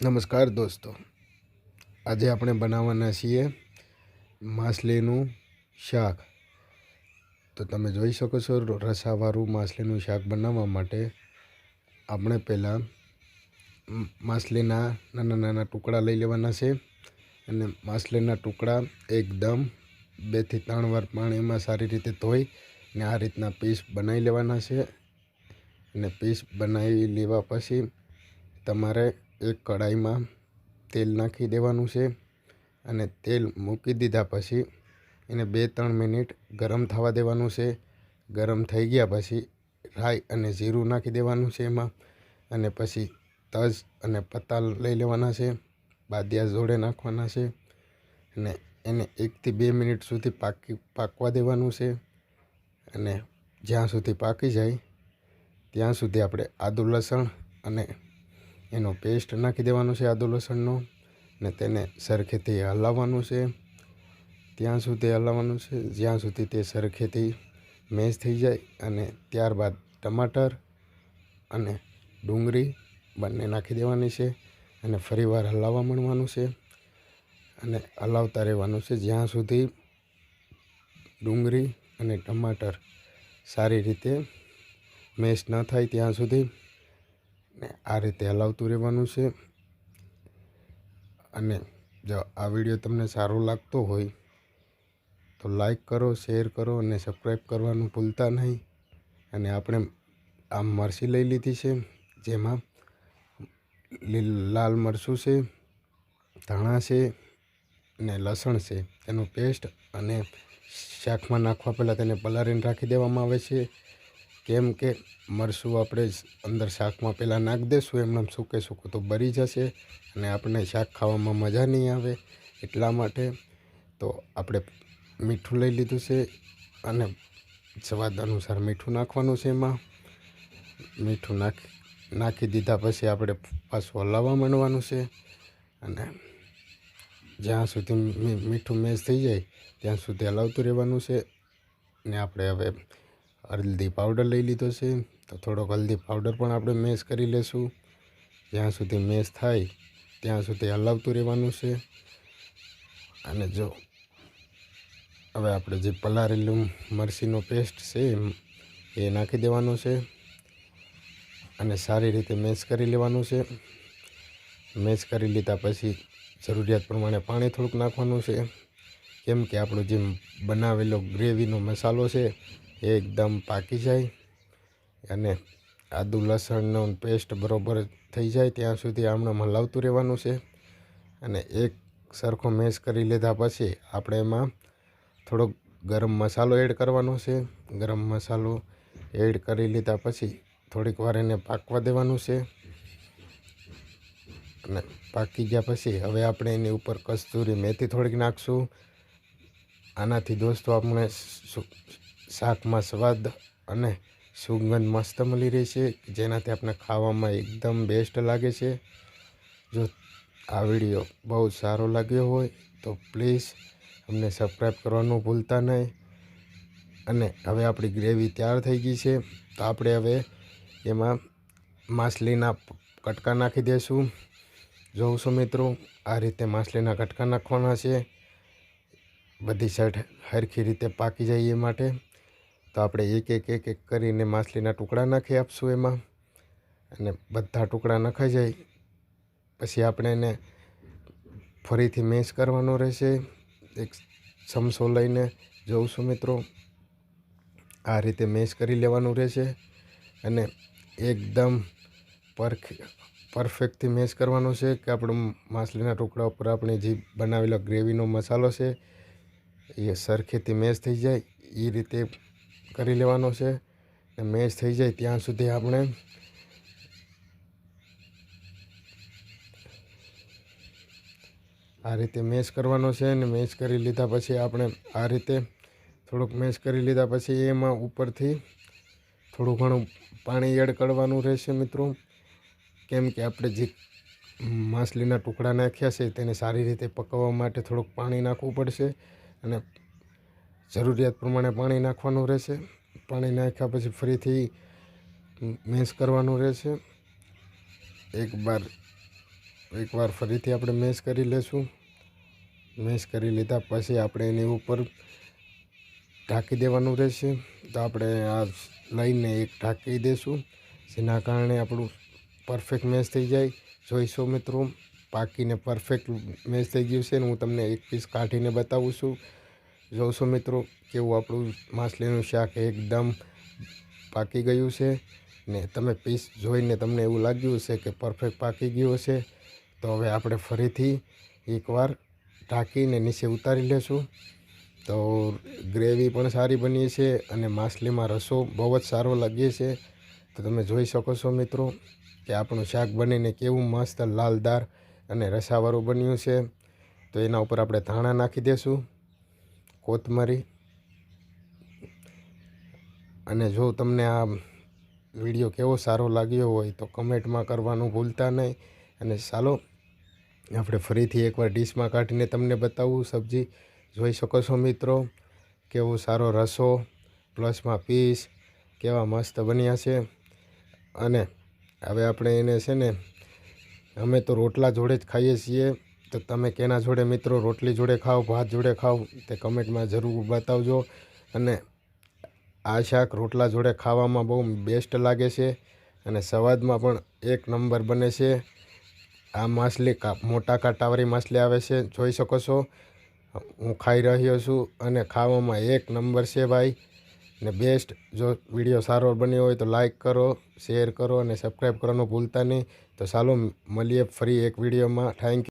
નમસ્કાર દોસ્તો. આજે આપણે બનાવવાના છીએ માછલીનું શાક. તો તમે જોઈ શકો છો રસાવાળું માછલીનું શાક બનાવવા માટે આપણે પહેલાં માછલીના નાના નાના ટુકડા લઈ લેવાના છે અને માછલીના ટુકડા એકદમ બેથી ત્રણ વાર પાણીમાં સારી રીતે ધોઈ અને આ રીતના પીસ બનાવી લેવાના છે. અને પીસ બનાવી લેવા પછી તમારે એક કઢાઈમાં તેલ નાખી દેવાનું છે અને તેલ મૂકી દીધા પછી એને બે ત્રણ મિનિટ ગરમ થવા દેવાનું છે. ગરમ થઈ ગયા પછી રાઈ અને જીરું નાખી દેવાનું છે એમાં અને પછી તજ અને પત્તા લઈ લેવાના છે, બાદિયા જોડે નાખવાના છે અને એને એકથી બે મિનિટ સુધી પાકી, પાકવા દેવાનું છે અને જ્યાં સુધી પાકી જાય ત્યાં સુધી આપણે આદુ લસણ અને એનો પેસ્ટ નાખી દેવાનો છે આદુ લસણનો ને તેને સરખેથી હલાવવાનું છે. ત્યાં સુધી હલાવવાનું છે. જ્યાં સુધી તે સરખેથી મેશ થઈ જાય અને ત્યારબાદ ટમાટર અને ડુંગળી બંને નાખી દેવાની છે અને ફરીવાર હલાવવા માંડવાનું છે અને હલાવતા રહેવાનું છે. જ્યાં સુધી ડુંગળી અને ટમાટર સારી રીતે મેશ ન થાય ત્યાં સુધી ને આ રીતે હલાવતું રહેવાનું છે. અને જો આ વીડિયો તમને સારો લાગતો હોય તો લાઈક કરો, શેર કરો અને સબસ્ક્રાઈબ કરવાનું ભૂલતા નહીં. અને આપણે આ મરસી લઈ લીધી છે, જેમાં લીલ મરચું છે, ધાણા છે ને લસણ છે. તેનો પેસ્ટ અને શાકમાં નાખવા પહેલાં તેને પલાળીને રાખી દેવામાં આવે છે. કેમ કે મરસું આપણે અંદર શાકમાં પહેલાં નાખી દઈશું એમને સૂકે સૂકું તો બરી જશે અને આપણને શાક ખાવામાં મજા નહીં આવે એટલા માટે તો આપણે મીઠું લઈ લીધું છે અને સ્વાદ અનુસાર મીઠું નાખવાનું છે એમાં. મીઠું નાખી નાખી દીધા પછી આપણે પાછું હલાવવા માંડવાનું છે અને જ્યાં સુધી મીઠું મેચ થઈ જાય ત્યાં સુધી હલાવતું રહેવાનું છે ને આપણે હવે હલ્દી પાવડર લઈ લીધો છે. તો થોડોક હલ્દી પાવડર પણ આપણે મેશ કરી લેશું. જ્યાં સુધી મેશ થાય, ત્યાં સુધી હલાવતું રહેવાનું છે. અને જો, હવે આપણે જે પલારેલું મરચીનો પેસ્ટ છે એ નાખી દેવાનો છે. અને સારી રીતે મેશ કરી લેવાનું છે. મેશ કરી લીધા પછી જરૂરિયાત પ્રમાણે પાણી થોડુંક નાખવાનું છે. કેમ કે આપણો જે બનાવેલો ગ્રેવીનો મસાલો છે એકદમ પાકી જાય અને આદુ લસણનો પેસ્ટ બરોબર થઈ જાય ત્યાં સુધી આમને હલાવતું રહેવાનું છે. અને એક સરખો મેશ કરી લીધા પછી આપણે એમાં થોડોક ગરમ મસાલો એડ કરવાનો છે. ગરમ મસાલો એડ કરી લીધા પછી થોડીક વાર એને પાકવા દેવાનું છે. અને પાકી ગયા પછી હવે આપણે એની ઉપર કસ્તુરી મેથી થોડીક નાખશું. આનાથી દોસ્તો, આપણે શાકમાં સ્વાદ અને સુગંધ મસ્ત મળી રહી છે, જેનાથી આપણે ખાવામાં એકદમ બેસ્ટ લાગે છે. જો આ વીડિયો બહુ સારો લાગ્યો હોય, તો પ્લીઝ અમને સબસ્ક્રાઈબ કરવાનું ભૂલતા નહીં. અને હવે આપણી ગ્રેવી તૈયાર થઈ ગઈ છે, તો આપણે હવે એમાં માછલીના કટકા નાખી દઈશું જોઉં છું મિત્રો, આ રીતે માછલીના કટકા નાખવાના છે. બધી સાઈડ સરખી રીતે પાકી જાય એ માટે. તો આપણે એક એક એક એક કરીને માછલીના ટુકડા નાખી આપશું એમાં અને બધા ટુકડા નખાઈ જાય. પછી આપણે એને ફરીથી મેશ કરવાનો રહેશે. એક ચમસો લઈને જોઉં મિત્રો. આ રીતે મેશ કરી લેવાનું રહેશે અને એકદમ પરખ પરફેક્ટથી મેશ કરવાનો છે કે આપણું માછલીના ટુકડા ઉપર આપણે જે બનાવેલો ગ્રેવીનો મસાલો છે, એ સરખેથી મેશ થઈ જાય. એ રીતે કરી લેવાનો છે ને મેશ થઈ જાય ત્યાં સુધી આપણે આ રીતે મેશ કરવાનો છે અને મેશ કરી લીધા પછી આપણે આ રીતે થોડુંક મેશ કરી લીધા પછી એમાં ઉપરથી થોડું ઘણું પાણી એડ કરવાનું રહેશે મિત્રો. કેમ કે આપણે જે માછલીના ટુકડા નાખ્યા છે તેને સારી રીતે પકવવા માટે થોડુંક પાણી નાખવું પડશે અને જરૂરિયાત પ્રમાણે પાણી નાખવાનું રહેશે. પાણી નાખ્યા પછી ફરીથી મેશ કરવાનું રહેશે. એક બાર એકવાર ફરીથી આપણે મેશ કરી લેશું. મેશ કરી લીધા પછી આપણે એની ઉપર ઢાંકી દેવાનું રહેશે. તો આપણે આ લઈને એક ઢાંકી દઈશું જેના કારણે આપણું પરફેક્ટ મેશ થઈ જાય. જોઈશો મિત્રો, પાકીને પરફેક્ટ મેચ થઈ ગયું છે ને હું તમને એક પીસ કાઢીને બતાવું છું. જોશો મિત્રો કેવું આપણું માછલીનું શાક એકદમ પાકી ગયું છે ને તમે પીસ જોઈને તમને એવું લાગ્યું છે કે પરફેક્ટ પાકી ગયું છે તો હવે આપણે ફરીથી એકવાર ઢાંકીને નીચે ઉતારી લેશું. તો ગ્રેવી પણ સારી બની છે અને માછલીમાં રસો બહુ જ સારો લાગે છે. તો તમે જોઈ શકો છો મિત્રો કે આપણું શાક બનીને કેવું મસ્ત લાલદાર અને રસાવાળું બન્યું છે. તો એના ઉપર આપણે ધાણા નાખી દઈશું કોથમરી. અને જો તમને આ વીડિયો કેવો સારો લાગ્યો હોય તો કમેન્ટમાં કરવાનું ભૂલતા નહીં. અને ચાલો, આપણે ફરીથી એકવાર ડીશમાં કાઢીને તમને બતાવું. સબ્જી જોઈ શકો છો મિત્રો, કેવો સારો રસો, પ્લસમાં પીસ, કેવા મસ્ત બન્યા છે. અને હવે આપણે એને છે ને, અમે તો રોટલા જોડે જ ખાઈએ છીએ. તો તમે કેના જોડે મિત્રો, રોટલી જોડે ખાઓ, ભાત જોડે ખાઓ, તે કમેન્ટમાં જરૂર બતાવજો. અને આ શાક રોટલા જોડે ખાવામાં બહુ બેસ્ટ લાગે છે અને સવાદમાં પણ એક નંબર બને છે. આ માછલી મોટા કાંટાવાળી માછલી આવે છે, જોઈ શકો છો. હું ખાઈ રહ્યો છું અને ખાવામાં એક નંબર છે ભાઈ. ને બેસ્ટ જો વીડિયો સારો બન્યો હોય તો લાઈક કરો શેર કરો અને સબસ્ક્રાઈબ કરવાનું ભૂલતા નહીં. તો ચાલો, મળીએ ફરી એક વિડીયોમાં. Thank you